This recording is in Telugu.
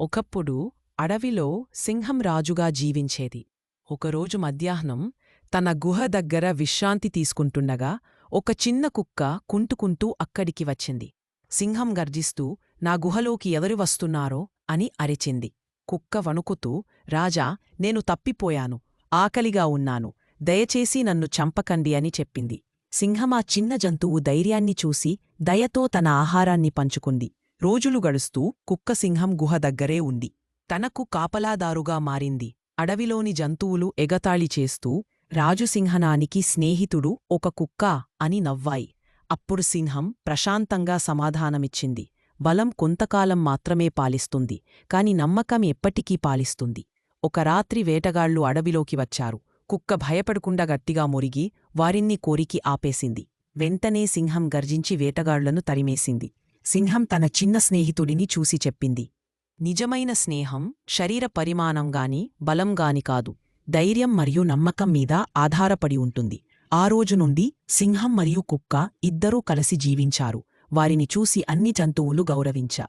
ఒకప్పుడు అడవిలో సింహం రాజుగా జీవించేది. ఒకరోజు మధ్యాహ్నం తన గుహ దగ్గర విశ్రాంతి తీసుకుంటుండగా ఒక చిన్న కుక్క కుంటుకుంటూ అక్కడికి వచ్చింది. సింహం గర్జిస్తూ నా గుహలోకి ఎవరు వస్తున్నారో? అని అరిచింది. కుక్క వణుకుతూ రాజా నేను తప్పిపోయాను. ఆకలిగా ఉన్నాను. దయచేసి నన్ను చంపకండి అని చెప్పింది. సింహమా చిన్న జంతువు ధైర్యాన్ని చూసి దయతో తన ఆహారాన్ని పంచుకుంది. రోజులు గడుస్తూ కుక్క సింహం గుహ దగ్గరే ఉంది. తనకు కాపలాదారుగా మారింది. అడవిలోని జంతువులు ఎగతాళి చేస్తూ రాజుసింహనానికి స్నేహితుడు ఒక కుక్క అని నవ్వాయి. అప్పుడు సింహం ప్రశాంతంగా సమాధానమిచ్చింది. బలం కొంతకాలం మాత్రమే పాలిస్తుంది కాని నమ్మకం ఎప్పటికీ పాలిస్తుంది. ఒక రాత్రి వేటగాళ్ళు అడవిలోకి వచ్చారు. కుక్క భయపడకుండా గట్టిగా మురిగి వారిన్ని కోరికి ఆపేసింది. వెంటనే సింహం గర్జించి వేటగాళ్ళను తరిమేసింది. సింహం తన చిన్న స్నేహితుడిని చూసి చెప్పింది. నిజమైన స్నేహం శరీర పరిమాణంగాని బలంగాని కాదు. ధైర్యం మరియు నమ్మకం మీద ఆధారపడి ఉంటుంది. ఆ రోజు నుండి సింహం మరియు కుక్క ఇద్దరూ కలిసి జీవించారు. వారిని చూసి అన్ని జంతువులు గౌరవించా